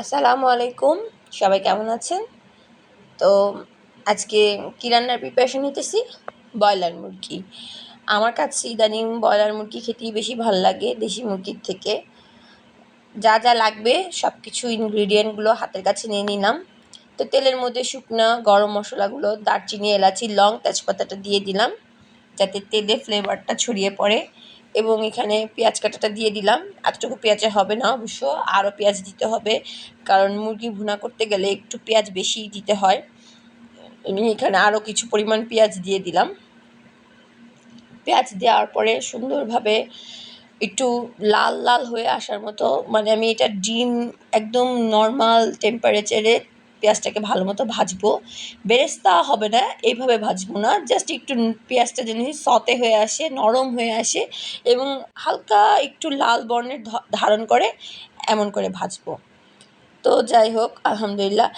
আসসালামু আলাইকুম। সবাই কেমন আছেন? তো আজকে কী রান্নার প্রিপারেশন নিতেছি? ব্রয়লার মুরগি। আমার কাছে ইদানিং ব্রয়লার মুরগি খেতেই বেশি ভালো লাগে, দেশি মুরগির থেকে। যা যা লাগবে সব কিছু ইনগ্রিডিয়েন্টগুলো হাতের কাছে নিয়ে নিলাম। তো তেলের মধ্যে শুকনো গরম মশলাগুলো, দারচিনি, এলাচি, লং তেজপাতাটা দিয়ে দিলাম। যাতে তেলে ফ্লেভারটা ছড়িয়ে পড়ে। এবং এখানে পেঁয়াজ কাটাটা দিয়ে দিলাম। এতটুকু পেঁয়াজে হবে না অবশ্য, আরও পেঁয়াজ দিতে হবে, কারণ মুরগি ভুনা করতে গেলে একটু পেঁয়াজ বেশি দিতে হয়। আমি এখানে আরও কিছু পরিমাণ পেঁয়াজ দিয়ে দিলাম। পেঁয়াজ দেওয়ার পরে সুন্দরভাবে একটু লাল লাল হয়ে আসার মতো মানে আমি এটা ডিম একদম নর্মাল টেম্পারেচারে পেঁয়াজটাকে ভালো মতো ভাজবো। বেরেস্তা হবে না, এইভাবে ভাজবো না। জাস্ট একটু পেঁয়াজটা যেন সতে হয়ে আসে, নরম হয়ে আসে এবং হালকা একটু লাল বর্ণের ধারণ করে এমন করে ভাজবো। তো যাই হোক, আলহামদুলিল্লাহ।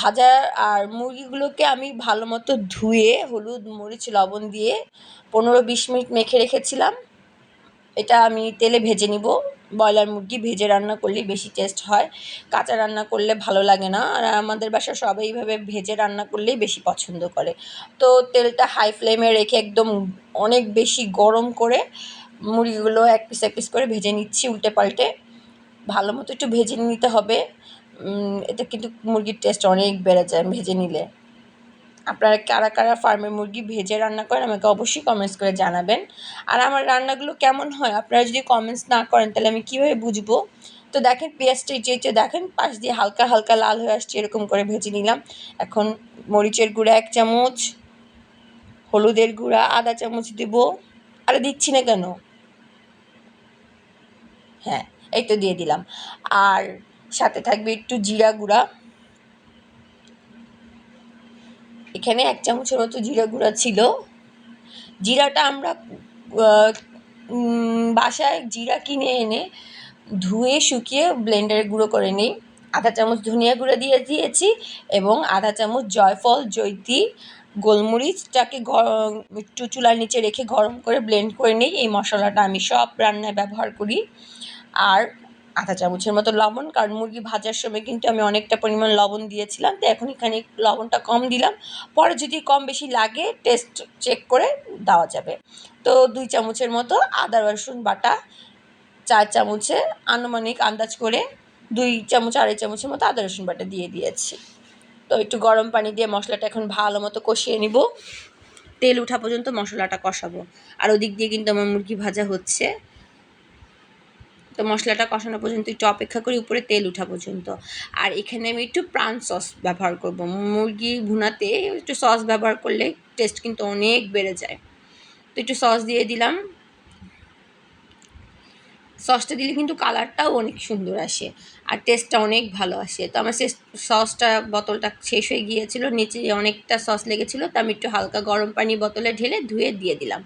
ভাজা আর মুরগিগুলোকে আমি ভালো মতো ধুয়ে হলুদ, মরিচ, লবণ দিয়ে পনেরো বিশ মিনিট মেখে রেখেছিলাম। এটা আমি তেলে ভেজে নিব। ব্রয়লার মুরগি ভেজে রান্না করলেই বেশি টেস্ট হয়। কাঁচা রান্না করলে ভালো লাগে না। আর আমাদের বাসা সবাই এইভাবে ভেজে রান্না করলেই বেশি পছন্দ করে। তো তেলটা হাই ফ্লেমে রেখে একদম অনেক বেশি গরম করে মুরগিগুলো এক পিস এক পিস করে ভেজে নিচ্ছি উল্টে পাল্টে। ভালো মতো একটু ভেজে নিতে হবে। এতে কিন্তু মুরগির টেস্ট অনেক বেড়ে যায় ভেজে নিলে। আপনারা কারা কারা ফার্মের মুরগি ভেজে রান্না করেন আমাকে অবশ্যই কমেন্টস করে জানাবেন। আর আমার রান্নাগুলো কেমন হয় আপনারা যদি কমেন্টস না করেন তাহলে আমি কীভাবে বুঝব? তো দেখেন পেঁয়াজটা চেয়েছে দেখেন, পাশ দিয়ে হালকা হালকা লাল হয়ে আসছে, এরকম করে ভেজে নিলাম। এখন মরিচের গুঁড়া এক চামচ, হলুদের গুঁড়া আধা চামচ দেব। আরে দিচ্ছি না কেন? হ্যাঁ এই তো দিয়ে দিলাম। আর সাথে থাকবে একটু জিরা গুঁড়া। এখানে এক চামচের মতো জিরা গুঁড়া ছিল। জিরাটা আমরা বাসায় জিরা কিনে এনে ধুয়ে, শুকিয়ে ব্লেন্ডারে গুঁড়ো করে নিই। আধা চামচ ধনিয়া গুঁড়ো দিয়ে দিয়েছি এবং আধা চামচ জয়ফল জৈতি গোলমরিচটাকে একটু চুলার নিচে রেখে গরম করে ব্লেন্ড করে নিই। এই মশলাটা আমি সব রান্নায় ব্যবহার করি। আর আধা চামচের মতো লবণ, কারণ মুরগি ভাজার সময় কিন্তু আমি অনেকটা পরিমাণ লবণ দিয়েছিলাম, তো এখন এখানে লবণটা কম দিলাম। পরে যদি কম বেশি লাগে টেস্ট চেক করে দেওয়া যাবে। তো দুই চামচের মতো আদা রসুন বাটা, চার চামচে আনুমানিক আন্দাজ করে দুই চামচ, আড়াই চামচের মতো আদা রসুন বাটা দিয়ে দিয়েছি। তো একটু গরম পানি দিয়ে মশলাটা এখন ভালো মতো কষিয়ে নিব। তেল উঠা পর্যন্ত মশলাটা কষাবো। আর ওদিক দিয়ে কিন্তু আমার মুরগি ভাজা হচ্ছে। তো মশলাটা কষানো পর্যন্ত, একটু অপেক্ষা করি উপরে তেল উঠা পর্যন্ত। আর এখানে আমি একটু প্রাণ সস ব্যবহার করব। মুরগি ভুনাতে একটু সস ব্যবহার করলে টেস্ট কিন্তু অনেক বেড়ে যায়। তো একটু সস দিয়ে দিলাম। সসটা দিলে কিন্তু কালারটাও অনেক সুন্দর আসে আর টেস্টটা অনেক ভালো আসে। তো আমার সসটা, বোতলটা শেষ হয়ে গিয়েছিল, নিচে অনেকটা সস লেগেছিলো, তো আমি একটু হালকা গরম পানি বোতলে ঢেলে ধুয়ে দিয়ে দিলাম।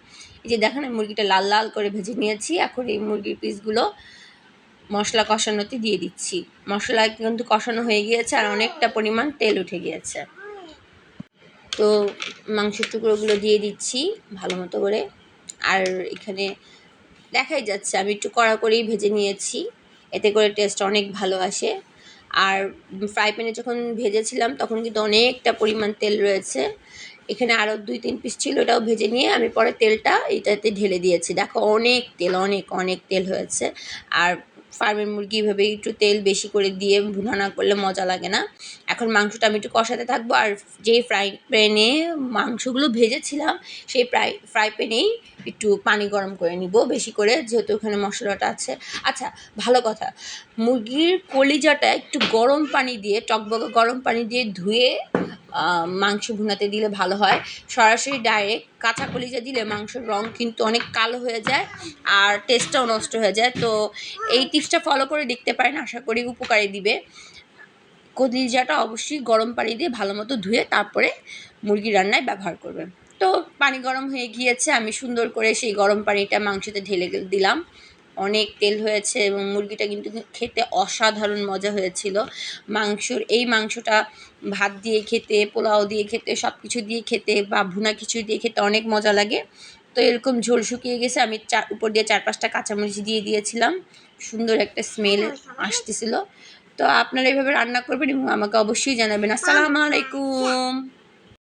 এই যে দেখেন মুরগিটা লাল লাল করে ভেজে নিয়েছি। এখন এই মুরগির পিসগুলো মশলা কষানোতে দিয়ে দিচ্ছি। মশলা কিন্তু কষানো হয়ে গিয়েছে আর অনেকটা পরিমাণ তেল উঠে গিয়েছে। তো মাংসের টুকরোগুলো দিয়ে দিচ্ছি ভালো মতো করে। আর এখানে দেখাই যাচ্ছে, আমি একটু কড়া করেই ভেজে নিয়েছি। এতে করে টেস্ট অনেক ভালো আসে। আর ফ্রাই প্যানে যখন ভেজেছিলাম, তখন কিন্তু অনেকটা পরিমাণ তেল রয়েছে। এখানে আরও দুই তিন পিস ছিল, ওটাও ভেজে নিয়ে আমি পরে তেলটা এটাতে ঢেলে দিয়েছি। দেখো, অনেক তেল, অনেক অনেক তেল হয়েছে। আর ফার্মের মুরগি এভাবে একটু তেল বেশি করে দিয়ে ভুনা না করলে মজা লাগে না। এখন মাংসটা আমি একটু কষাতে থাকব। আর যেই ফ্রাই প্যানে মাংসগুলো ভেজেছিলাম, সেই ফ্রাই ফ্রাই প্যানেই একটু পানি গরম করে নিব বেশি করে, যেহেতু ওখানে মশলাটা আছে। আচ্ছা ভালো কথা। মুরগির কলিজাটা একটু গরম পানি দিয়ে, টকবকে গরম পানি দিয়ে ধুয়ে মাংস ভুনাতে দিলে ভালো হয়। সরাসরি ডাইরেক্ট কাঁচা কলিজা দিলে মাংসের রং কিন্তু অনেক কালো হয়ে যায় আর টেস্টটাও নষ্ট হয়ে যায়। তো এই টিপসটা ফলো করে দেখতে পারেন, আশা করি উপকারে দিবে। কলিজাটা অবশ্যই গরম পানি দিয়ে ভালো মতো ধুয়ে তারপরে মুরগি রান্নায় ব্যবহার করবেন। তো পানি গরম হয়ে গিয়েছে, আমি সুন্দর করে সেই গরম পানিটা মাংসতে ঢেলে দিলাম। অনেক তেল হয়েছে এবং মুরগিটা কিন্তু খেতে অসাধারণ মজা হয়েছিল। মাংসর এই মাংসটা ভাত দিয়ে খেতে পোলাও দিয়ে খেতে সব কিছু দিয়ে খেতে বা ভুনা কিছু দিয়ে খেতে অনেক মজা লাগে। তো এরকম ঝোল শুকিয়ে গেছে আমি চার উপর দিয়ে চার পাঁচটা কাঁচামরিচ দিয়ে দিয়েছিলাম। সুন্দর একটা স্মেল আসতেছিল। তো আপনারা এইভাবে রান্না করবেন এবং আমাকে অবশ্যই জানাবেন। আসসালামু আলাইকুম।